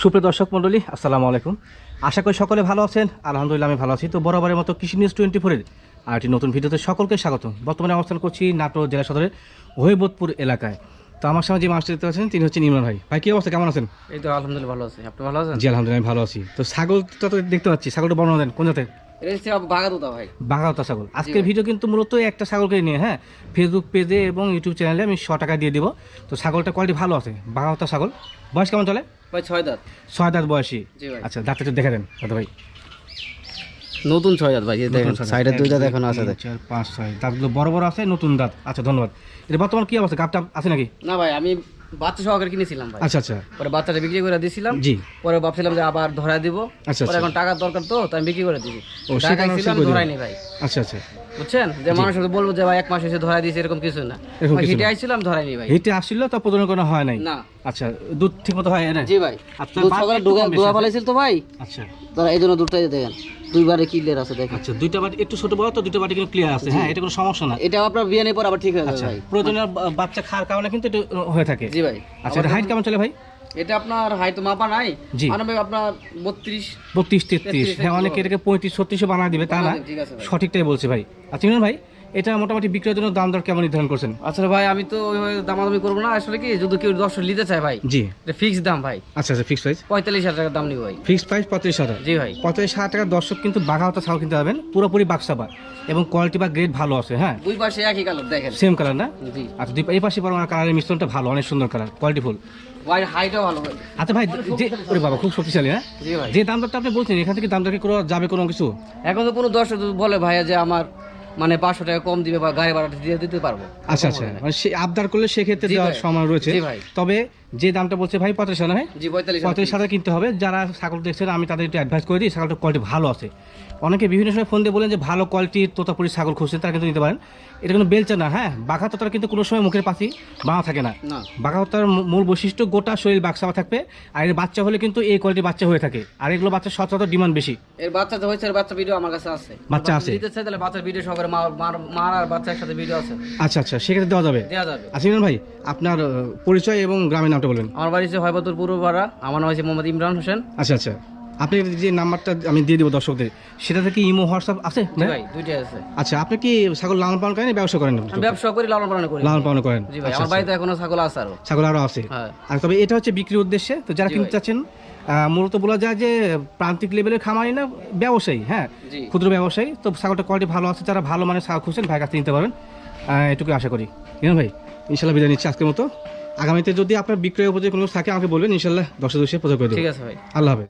সুপ্রিয় দর্শক মণ্ডলী আসসালামু আলাইকুম। আশা করি সকলে ভালো আছেন। আলহামদুলিল্লাহ আমি ভালো আছি। তো বরাবরের মতো কৃষি নিউজ টোয়েন্টি ফোরের আর একটি নতুন ভিডিওতে সকলকে স্বাগত বর্তমানে অবস্থান করছি নাটোর জেলা সদরের হৈবোধপুর এলাকায়। তো আমার সঙ্গে যে মাস্টার দেখতে পাচ্ছেন তিনি হচ্ছেন ইমরান ভাই। ভাই কি অবস্থা? কেমন আছেন? এই তো আলহামদুলিল্লাহ ভালো আছি। আপনি ভালো আছেন? জি আলহামদুলিল্লাহ আমি ভালো আছি। তো ছাগলটা তো দেখতে পাচ্ছি। ছাগলটা বর্ণনা দেন কোন জাতের? বাঘাওতা ছাগল। আজকের ভিডিও কিন্তু মূলত একটা ছাগলকে নিয়ে হ্যাঁ? ফেসবুক পেজে এবং ইউটিউব চ্যানেলে আমি শ টাকা দিয়ে দিব। তো ছাগলটা কোয়ালিটি ভালো আছে। বাঘাওতা ছাগল। বয়স কেমন চলে? ভাই ছয় দাঁত। ছয় দাঁত বয়সী। আচ্ছা দাঁতটা একটু দেখে দেন দাদা ভাই। নতুন ছয় দাঁত ভাই দেখেন সাইডে আছে চার পাঁচ ছয়। দাঁতগুলো বড় বড় আছে নতুন দাঁত। আচ্ছা ধন্যবাদ। এটা বর্তমান কি অবস্থা? গাপটা আছে নাকি? না ভাই আমি বাচ্চা সহকারে কিনেছিলাম ভাই। আচ্ছা আচ্ছা। পরে বাচ্চাটা বিক্রি করে দিয়েছিলাম জি। পরে ভাবছিলাম যে আবার ধরাই দিব। আচ্ছা পরে আচ্ছা। এখন টাকার দরকার তো তাই বিক্রি করে দিয়েছি টাকা ধরাইনি ভাই। আচ্ছা আচ্ছা। বুঝছেন? যে মানুষ বলব যে ভাই এক মাস এসে ধরাই দিয়েছে এরকম কিছু না। হেঁটে। আইছিলাম ধরাইনি ভাই। হেঁটে আসছিল তো করা হয় নাই। না। আচ্ছা দুধ হয় না? জি ভাই। দুধ সকালে ডুগা ডুগা। তো ভাই। আচ্ছা। তারা এই জন্য দুধটাই দেখেন দুইবারে ক্লিয়ার আছে দেখেন। আচ্ছা দুইটা বাটি একটু ছোট বড় তো দুইটা বাটি কিন্তু ক্লিয়ার আছে। হ্যাঁ এটা কোনো সমস্যা না। এটা আপনার বিয়ে নেই পর আবার ঠিক হয়ে যাবে আচ্ছা ভাই। প্রয়োজনীয় বাচ্চা খাওয়ার কারণে কিন্তু এটা হয়ে থাকে। জি ভাই। আচ্ছা এটা হাইট কেমন চলে ভাই? এটা আপনার হাইট মাপা নাই। জি। ভাই আপনার বত্রিশ বত্রিশ তেত্রিশ। হ্যাঁ অনেকে এটাকে পঁয়ত্রিশ ছত্রিশে বানা দিবে তা না? সঠিকটাই বলছে ভাই। আচ্ছা শুনুন ভাই এটা মোটামুটি বিক্রয়ের জন্য দাম দর কেমন নির্ধারণ করছেন? আসলে ভাই আমি তো দামাদামি করব না। আসলে কি যদি কেউ দর্শক নিতে চায় ভাই জি। এটা ফিক্স দাম ভাই। আচ্ছা আচ্ছা ফিক্স প্রাইস পঁয়তাল্লিশ হাজার টাকার দাম নিব ভাই। ফিক্সড প্রাইস পঁয়ত্রিশ হাজার? জি ভাই। পঁয়ত্রিশ হাজার টাকার দর্শক কিন্তু বাঘাওতা ছাগল কিনতে পারবেন। পুরোপুরি বাক্সাবা এবং কোয়ালিটি বা গ্রেড ভালো আছে হ্যাঁ? দুই পাশে একই কালার দেখেন। সেম কালার না? জি। আচ্ছা দুই- এই পাশে বরং কালারের মিশ্রণটা ভালো অনেক সুন্দর কালার কোয়ালিটিফুল ভাই হাইটও ভালো ভাই। আচ্ছা ভাই যে ওরে বাবা খুব শক্তিশালী হ্যাঁ? জি ভাই। যে দাম দরটা আপনি বলছেন এখান থেকে দাম দর কি কোনো যাবে কোনো কিছু? এখন তো কোনো দর্শক বলে ভাই যে আমার মানে পাঁচশো টাকা কম দিবে বা গাড়ি ভাড়াটা দিয়ে দিতে পারব। আচ্ছা আচ্ছা। মানে সে আবদার করলে সেক্ষেত্রে দেওয়ার সময় রয়েছে। ভাই। তবে যে দামটা বলছে ভাই পঁয়ত্রিশ হাজার হ্যাঁ জি পঁয়তাল্লিশ পঁয়ত্রিশ হাজার কিনতে হবে। যারা ছাগল দেখছেন আমি তাদের একটু অ্যাডভাইস করে দিই ছাগলটা কোয়ালিটি ভালো আছে। অনেকে বিভিন্ন সময় ফোন দিয়ে বলেন যে ভালো কোয়ালিটির তোতাপুরি ছাগল খুঁজছেন তারা কিন্তু নিতে পারেন। এটা কিন্তু বেলচা না হ্যাঁ? বাঘা তোতার কিন্তু কোনো সময় মুখের পাশি বাঁধা থাকে না। বাঘা তোতার মূল বৈশিষ্ট্য গোটা শরীর বাক্সাবা থাকবে আর এর বাচ্চা হলে কিন্তু এই কোয়ালিটির বাচ্চা হয়ে থাকে। আর এগুলো বাচ্চা সচরাচর ডিমান্ড বেশি। এর বাচ্চা তো হয়েছে এর বাচ্চা ভিডিও আমার কাছে আছে। বাচ্চা আছে? দিতে চাই তাহলে বাচ্চার ভিডিও সহকারে মা মার- মার আর বাচ্চার সাথে ভিডিও আছে। আচ্ছা আচ্ছা সেক্ষেত্রে দেওয়া যাবে। দেওয়া যাবে। আচ্ছা ভাই আপনার পরিচয় এবং গ্রামের নামটা বলবেন? আমার বাড়ি হচ্ছে হয়বতুর পূর্বপাড়া। আমার নাম হচ্ছে মোহাম্মদ ইমরান হোসেন। আচ্ছা আচ্ছা। আপনি যে নাম্বারটা আমি দিয়ে দেবো দর্শকদের সেটা থেকে ইমো হোয়াটসঅ্যাপ আছে? জি ভাই দুইটাই আছে। আচ্ছা আপনি কি ছাগল লালন পালন করেন ব্যবসা করেন আমি ব্যবসা করি লালন পালন করি। লালন পালন করেন? জি ভাই আচ্ছা, আমার আচ্ছা। বাড়িতে এখনও ছাগল আছে আরও। ছাগল আরও আছে? হ্যাঁ। আর তবে এটা হচ্ছে বিক্রির উদ্দেশ্যে তো যারা কিনতে চাচ্ছেন মূলত বলা যায় যে প্রান্তিক লেভেলের খামারি না ব্যবসায়ী হ্যাঁ? ক্ষুদ্র ব্যবসায়ী তো ছাগলটা কোয়ালিটি ভালো আছে যারা ভালো মানে ছাগল খুঁজছেন ভাই কাছে নিতে পারেন। আহ, এটুকু আশা করি। ভাই? ইনশাল্লাহ বিদায় নিচ্ছি আজকের মতো। আগামীতে যদি আপনার বিক্রয় উপযোগী কোনো থাকে আমাকে বলবেন ইনশাল্লাহ দশে দশে প্রচার করে দেবো। ঠিক আছে ভাই। আল্লাহ হাফেজ।